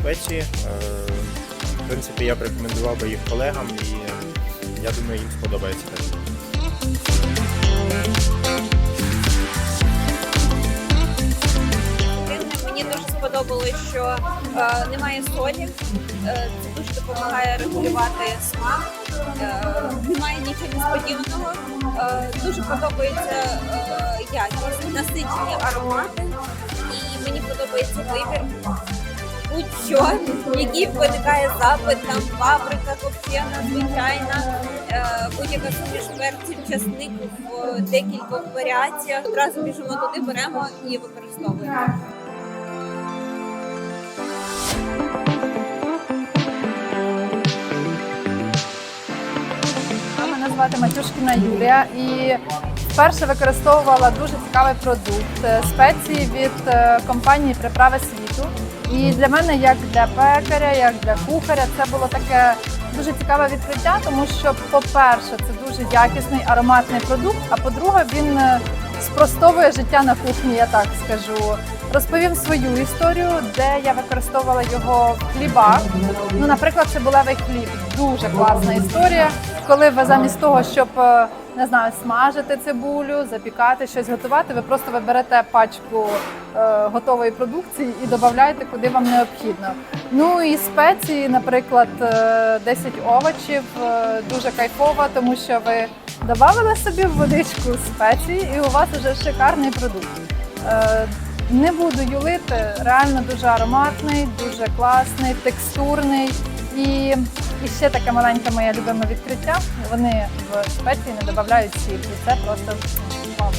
смаці. Е, В принципі, я б рекомендував би їх колегам і я думаю, їм сподобається. Мені дуже сподобалось, що е, немає солі. Е, це дуже допомагає регулювати смак. Е, немає нічого несподіваного. Е, дуже подобається е, якість, насичені аромати. І мені подобається вибір. Будь-що, який виникає запит, там паприка, копчена, звичайна, е, будь-яка суміш перців, часнику в декількох варіаціях. Одразу біжимо туди, беремо і використовуємо. Мене звати Матюшкіна Юлія і вперше використовувала дуже цікавий продукт е, спеції від е, компанії Приправи світу. І для мене, як для пекаря, як для кухаря, це було таке дуже цікаве відкриття, тому що, по-перше, це дуже якісний ароматний продукт. А по-друге, він е, спростовує життя на кухні, я так скажу. Розповім свою історію, де я використовувала його в хлібах. Ну, наприклад, цибулевий хліб. Дуже класна історія. Коли ви замість того, щоб е, не знаю, смажити цибулю, запікати щось готувати, ви просто виберете пачку е, готової продукції і додаєте, куди вам необхідно. Ну і спеції, наприклад, е, 10 овочів, е, дуже кайфово, тому що ви додали собі в водичку спеції, і у вас вже шикарний продукт. Не буду юлити, реально дуже ароматний, дуже класний, текстурний. І, і ще таке маленьке моє любиме відкриття. Вони в спеції не додають сіль. І це просто вау.